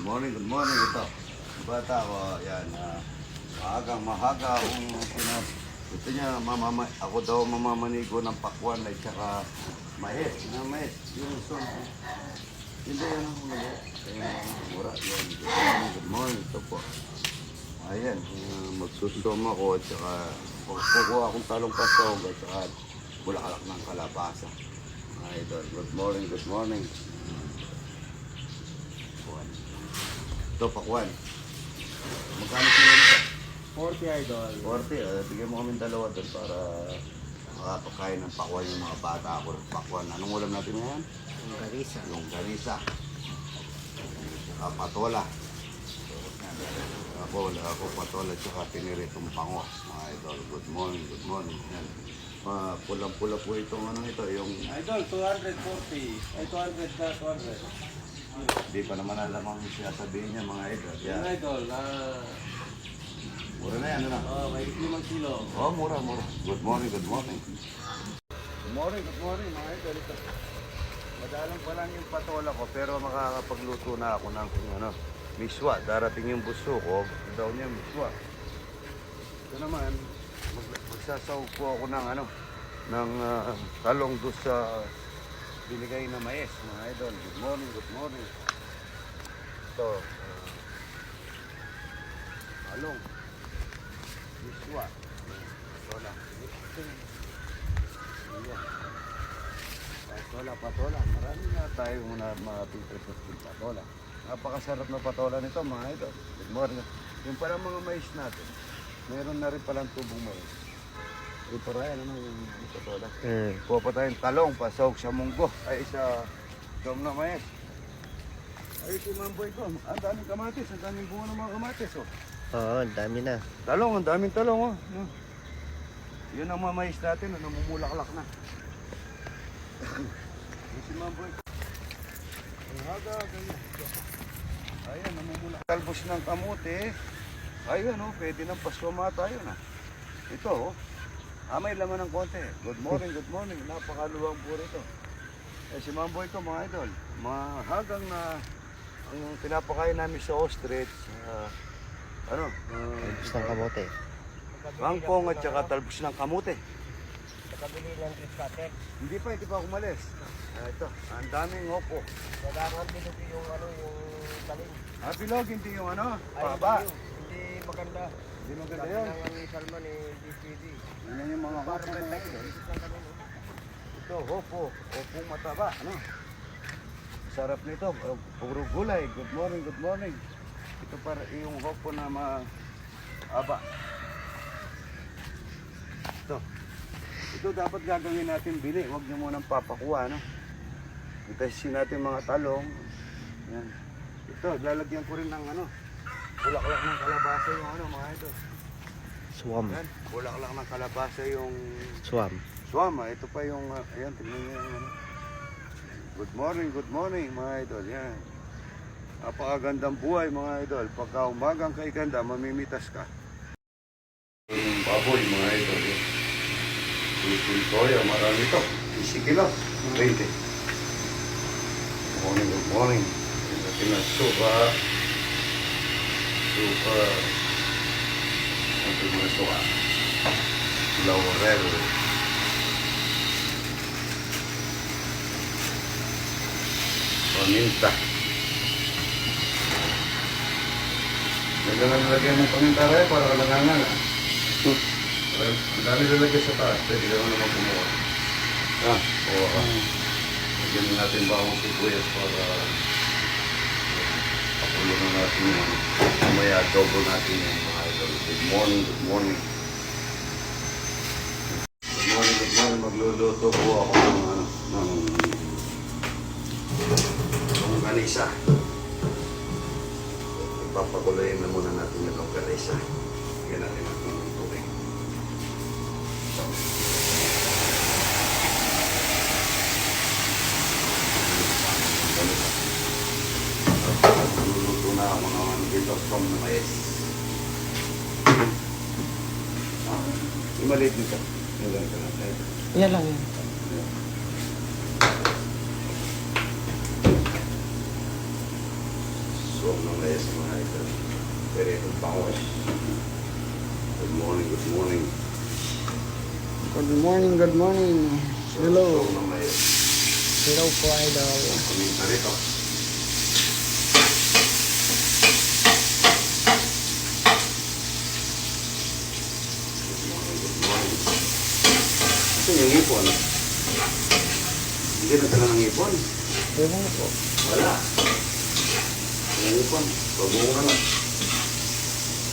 Good morning, good morning. Ito, bata ko, yan. Uh, maagang mahaga akong pina... Ito niya, mamama, ako daw mamamanigo ng pakwan at saka mais. Na mais, yung son. Hindi yan ang mga. Kaya mura. Yan. Good morning, good morning. Ito po. Ayan, uh, magsustom ako at saka kukuha akong talong pasog at saka bulaklak ng kalabasa. Idol. Good morning, good morning. Pakwan. Ito, pakwan. Magkano sila nito? 40 idol. 40, uh, bigyan mo kami dalawa doon para makapakain ng pakwan yung mga bata ako ng pakwan. Anong ulam natin ngayon? Ang garisa. Yung garisa. Saka patola. Ako, ako patola tsaka piniritong pango. Mga idol, good morning, good morning. Yan. Uh, pulang-pula po itong ano ito, yung Idol, 240. Ay, 200 na, 200. Di pa naman alam ang sinasabihin niya mga idol. Yan. idol. Ah, Mura na yan, ano? oh, may 5 kilo. Oh, mura, mura. Good morning, good morning. Good morning, good morning, mga idol. Madalang pa lang yung patola ko, pero makakapagluto na ako ng ano, miswa. Darating yung buso ko, daw niya miswa. Ito naman, mag, magsasawag po ako ng ano, ng ah, talong doon sa binigay na mais, mga idol. Good morning, good morning. Ito, ah, talong. Miswa. Patola. Patola, patola. Marami na tayong mga mga ng patola. Napakasarap na patola nito mga ito. Good morning. Yung parang mga mais natin, meron na rin palang tubong mais. Ito rin, ano yung yung patola. Hmm. Kuha pa tayong talong, pasok sa munggo. Ay, sa dom na mais. Ay, si Mamboy ko. Ang daming kamatis, ang daming bunga ng mga kamatis. Oh. Oo, ang dami na. Talong, ang daming talong, oh. No. Yun ang mamais natin, ano, namumulaklak na. Yung si Mamboy. Ang haga, ganyan. Ayan, namumulak. Talbos ng kamote. Ayun, oh, pwede ng paswamata yun, ah. Ito, oh. Ah, may laman ng konti. Good morning, good morning. Napakaluwang po rito. Eh, si Mamboy ko, mga idol. Mahagang na ang pinapakain namin sa ostrich, ah, ano, ah, Gusto ng kamote. Mangkong at saka talbos ng kamute. Nakabili ng discate. Hindi pa, hindi pa ako umalis. Ah, ito, ang daming opo. Kailangan bilog yung ano, yung taling. Ah, bilog, hindi yung ano, Ay, paba. Hindi maganda. Hindi maganda yun. ng ni Salman ni DPD. Yan yung mga lang kami, no? Ito, opo, opo mataba, ano. Sarap nito, puro gulay. Good morning, good morning. Ito para yung opo na maaba. Ito. Ito dapat gagawin natin bili. Huwag niyo munang papakuha, no? Itasin natin mga talong. Yan. Ito, lalagyan ko rin ng ano, bulaklak ng kalabasa yung ano, mga ito. Swam. Yan, bulaklak ng kalabasa yung Swam. Swama, ito pa yung, uh, ayan, tignan niyo yung ano. Good morning, good morning mga idol, yan. Napakagandang buhay mga idol. Pagka umagang kay ganda, mamimitas ka. Yung baboy mga idol, yan. Yung toyo, marami to. 20 kilo, 20. Good morning, good morning. Yung natin na suka. Suka. Ito yung mga suka. Laurel. Paminta. Naglangan lagyan ng paminta rin para kalanganan. ah. Ang dami lalagyan sa taas. Pwede ka naman. Ah, oo. ah. Lagyan natin bawang sibuyas para pakulo na natin yung mamaya double natin yung mga idol. Good morning, good morning. Good morning, good morning. Magluluto po ako ng ano, ng longganisa. Ipapakuluyin na muna natin yung longganisa. Bigyan natin natin ng tubig. Luluto na ako ano dito from na. Ah, yung maliit nito. Yung ganito na. Ito. Yan lang yan. Swam ng mga idol. Pero itong bangos. Good morning, good morning. Good morning, good morning. Hello. Swam ng. Hello po, idol. Paminta rito. Ipon. Hindi na tala ng ipon. Ewan po. Wala. Yung ipon. Pabunga na.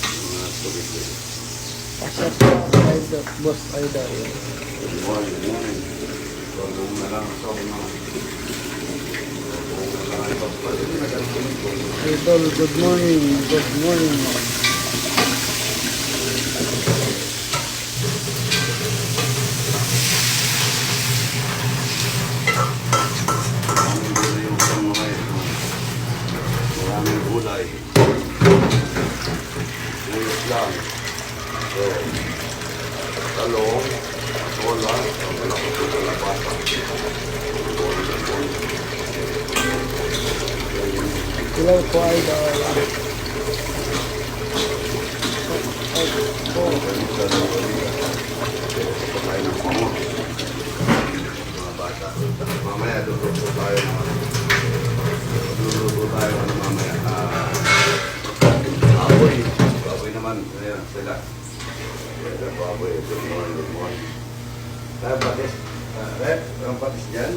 Yung Mga tubig dito. Pasok po, idol. Boss, idol. Good morning, good morning. Pabunga na lang sa mga. Na na. Idol, good morning. Good morning. Maraming gulay yung isang mga ito. Maraming gulay. Ulos lang. So, talong, wala, wala ko ito wala bata. Hello po, idol. Mamaya, luluto tayo ng ano. Luluto tayo ano mamaya. Ah, baboy. Baboy naman. Ayan, sila. Sila baboy. Good morning, good morning. Tayo patis. Rep, ang patis dyan.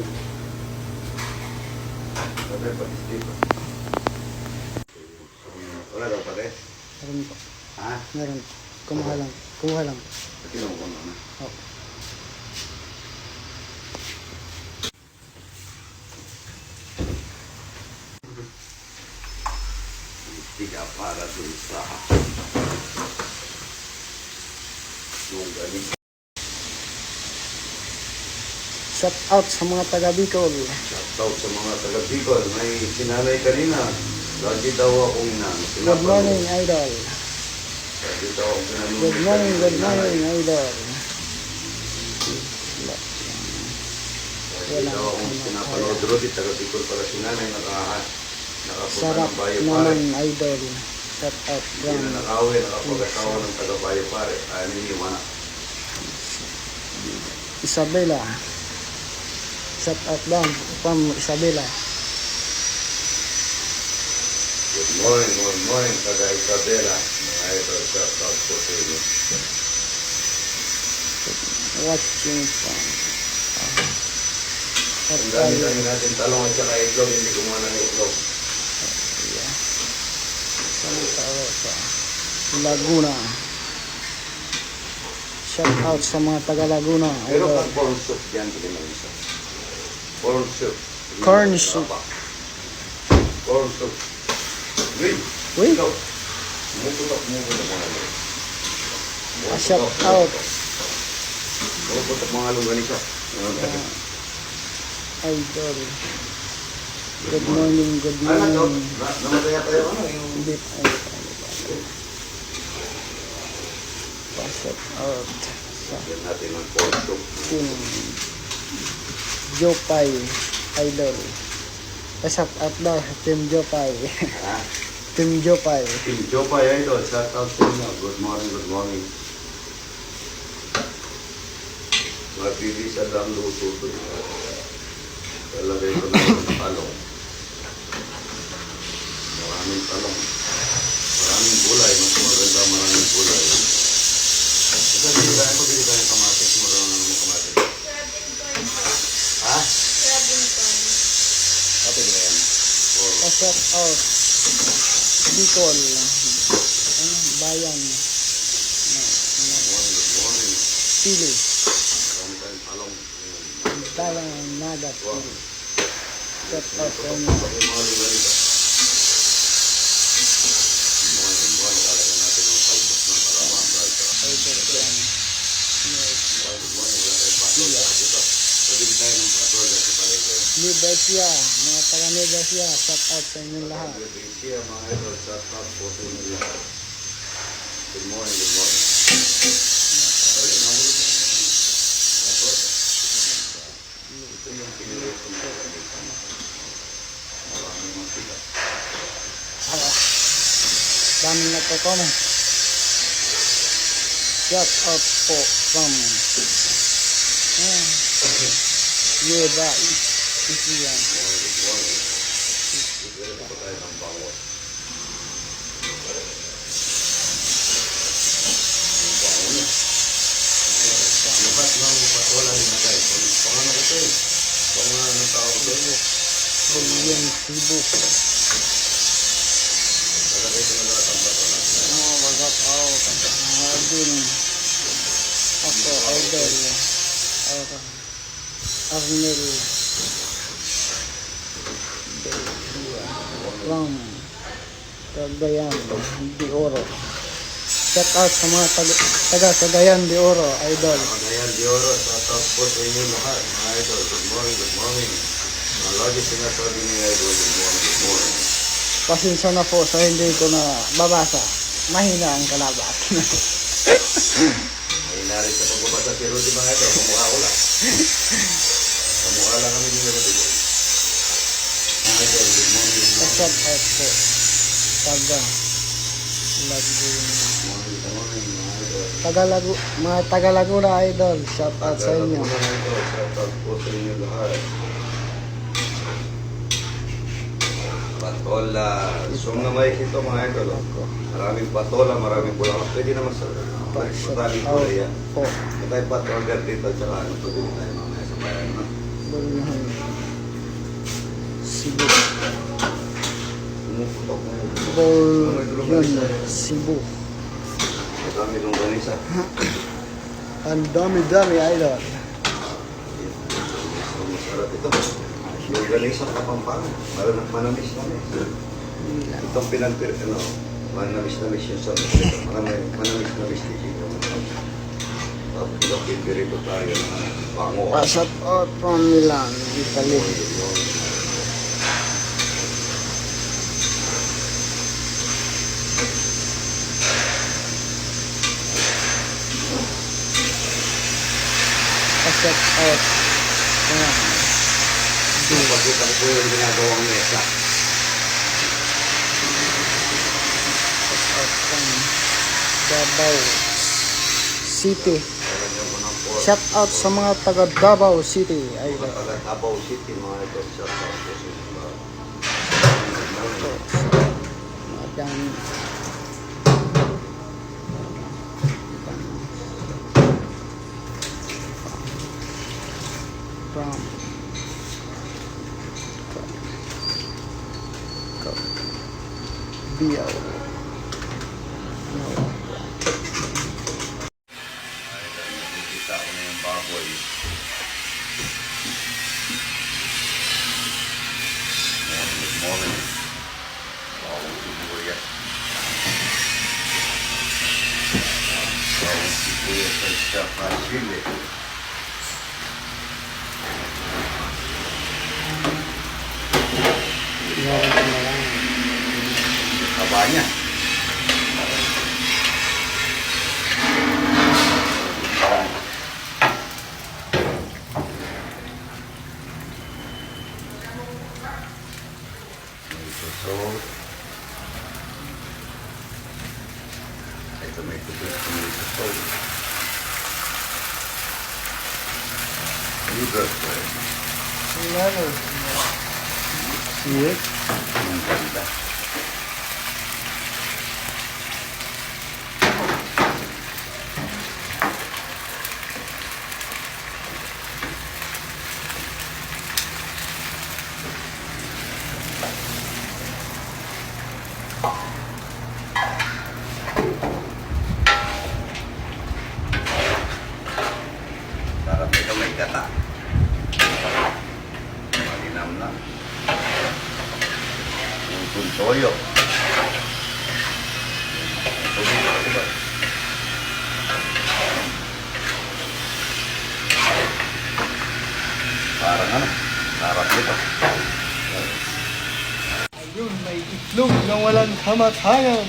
Sabi, patis dito. Daw patis. Meron po. Ha? Meron. Kumuha lang. Kumuha lang. Kinuha ko na. Oh. Tiga para dun sa yung galing. Shout out sa mga taga Bicol. Shoutout sa mga taga Bicol. May sinanay kanina. Lagi daw akong inaano. Good morning, idol. Lagi daw akong pinanunod. Good morning, good morning, idol. Lagi daw akong pinapanood. Rodi, taga Bicol pala sinanay. Nakahan. Nakapunta Sarap ng bayo naman, idol. Shout out Hindi na nakawi. Nakapag-asawa ng taga bayo pare. Ano yung mana. Isabela. Shout out lang from Isabela. Good morning, good morning, taga Isabela. Mga idol, shoutout po sa inyo. Watching from Ang dami-dami natin talong at saka itlog, hindi kumuha ng itlog. Santa Rosa, Laguna. Shout out sa mga taga Laguna. Pero pag corn soup yan, hindi mo isa. Corn soup. Corn soup. Corn soup. Uy. Ikaw. Muputok mo ko na mga lunggan. Ah, shout out. Muputok mga lunggan ito. Idol. Good morning, good Ano morning. Na- Namatay yata yung ano, yung... Hindi pa, hindi pa, hindi pa. Pa-shout out Yan natin ng corn soup. Team Jopay Idol. Pa-shout out daw Team Jopay. Ha? Team Jopay. Team Jopay Idol, shout out sa inyo. Good morning, good morning. Mapili sa dam luto to. Talagay ko na yung talong. Maraming talong. Maraming gulay. Mas maganda maraming gulay. Kasi hindi tayo pabili tayo ng kamatis. Marunong naman ng kamatis. Ha? Kapit na yan. Oh. Pa-shout out Bicol. Ang bayan. Pili. Marami tayong talong. Ayun. Bayan Naga Wow. Pili. Shout out sa inyo. Pag yung mga lugar nito. Buwan, buwan, lalagyan natin ng talbos ng kalabasa. Idol yan. Yes. Buwan, buwan, wala tayong patol dito. Pabili tayo ng patol dito sa palengke. New Garcia, mga taga New Garcia, shout out sa inyong lahat. Pagkakabili mga idol, shout out po sa inyo lahat. Good morning, good morning. Ito yung pinili ko na Maraming mga sila. Dami na to kamo. Shout out po from ah, Nueva Ecija. Lahat ng patola ni Nagay. Pang- ano ko ito eh. Pang ano tawag doon. Bulyan Cebu. Lalagay ko na lahat ang patola. Oh, wagap out. Hardin. Ako, idol. Ako. Arnel. From Cagayan de Oro. Shout out sa mga taga, taga Cagayan de Oro, idol. Ayan, di oro. Sa top po sa inyo lahat. Mga idol, good morning, good morning. Mga lagi sinasabi ni idol, good morning, good morning. Pasensya na po sa hindi ko na babasa. Mahina ang kalabat. Ay, narin sa pagbabasa si Rudy mga idol. Kamukha ko lang. Kamukha lang kami ni Rudy. Mga idol, good morning, good morning. Shout out po. Taga. Laguna. Morning, mga mga Tagalaguna idol, shout out sa inyo. Shout out po sa inyo lahat. Patola. Sum na may ito mga idol. Maraming patola, maraming bulaklak. Pwede naman sa out na yan. May tayo patola dito, tsaka ano, pwede tayo mamaya sa bayan. no? Bulhan. Mo yun. Cebu. Marami nung ganisa. Ang dami-dami idol. Masarap ito. Yung ganisa kapampangan. Marunong manamis kami. Itong pinantir, ano, manamis-namis yung sa manamis-namis. Tapos yung pipirito tayo na bango. Shout out from Milan, Italy. Shout out Yung pagkita ko po yung ginagawang mesa. out from Davao City. Shout out sa mga taga Davao City. Ay, Mga taga Davao City, mga ito. Shout out po sa lahat. madami. video. kamatayan.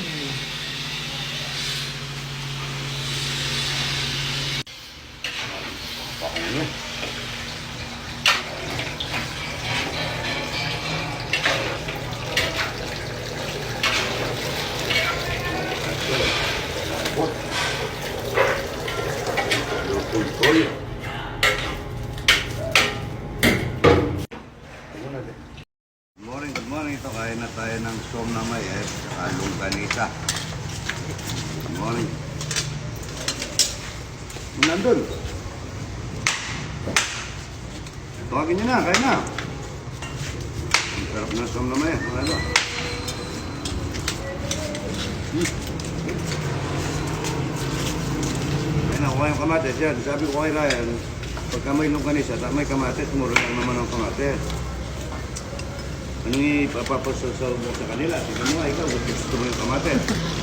Good morning, good morning. Ito kain na tayo ng som na may eh. Nandun. Tawagin niyo na, kain na. Ang sarap ng som na may. Ano ito? Hmm. Ayun na, kuha yung kamatis yan. Sabi ko kay Ryan, pagka may longganisa, may kamatis, mura lang naman ang kamatis. Ano mo sa kanila? Tingnan mo nga, ikaw, gusto mo yung kamatis.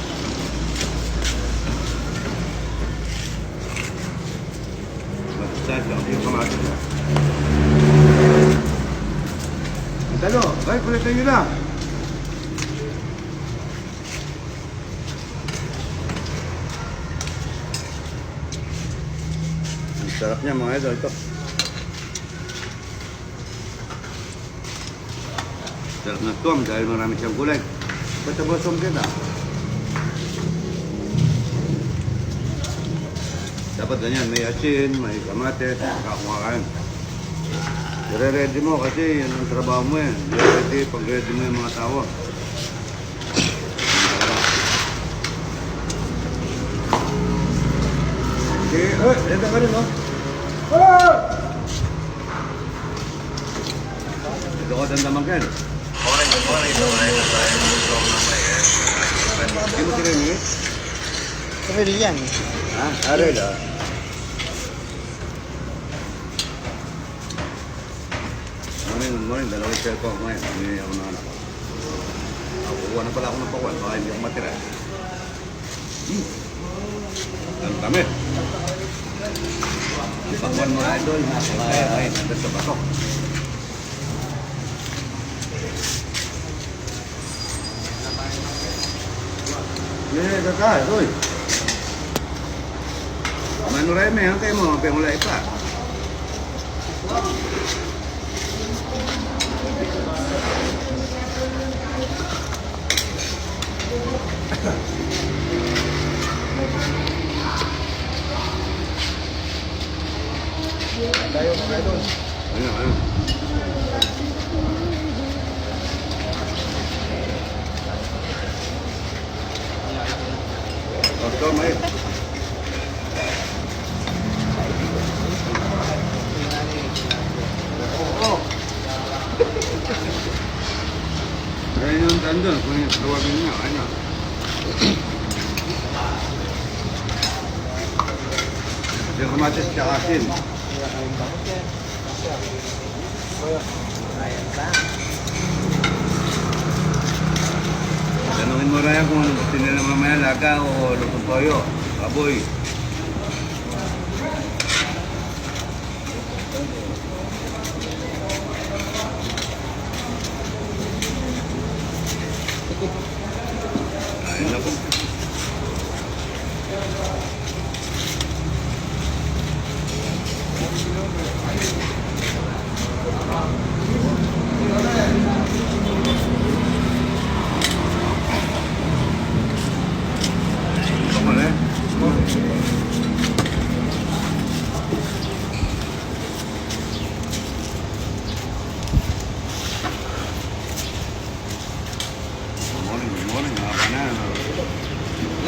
Basta lang yung kamatis. Ang talo, ay, kulitin nyo na. Ang sarap niya mga idol ito. Sarap na tuwam dahil marami siyang gulay. Basta bosom kita. Dapat ganyan, may asin, may kamates, kakumakain. I-ready mo kasi yan ang trabaho mo eh. I-ready pag ready mo yung mga tao. Okay, eh, ready ka rin, no? Ito ko dandaman ka ng vlog na may eh. Hindi mo tininis? Trillion. Ha? Arel ah. Good morning. Dalawang cellphone ko ngayon. Hindi ako ng anak ko. Ako, kuha na pala ako ng pakuan. Baka hindi ako matira. Hmm. Ang dami. Yung pakuan mo ay doon. Ay, ay, nandun sa batok. Yeah, kakak, doy. Mano reme, ang kayo mo, pengulay pa. Tayo mga idol. Ano, ano? Oh, ito, may. Ayun yung tandon, kung yung tawagin niya, ano? Kamatis tsaka asin. Tanungin mo Raya kung ano gusto nila mamaya laga o lutong toyo. Baboy. Ayun na po. Ito mo na. Good morning, good morning. Mga kanan.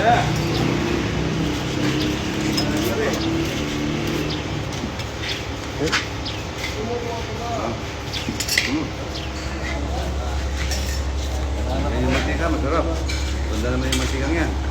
Yeah. Hmm. Yan yung mantika, masarap. Ganda naman yung mantikang yan.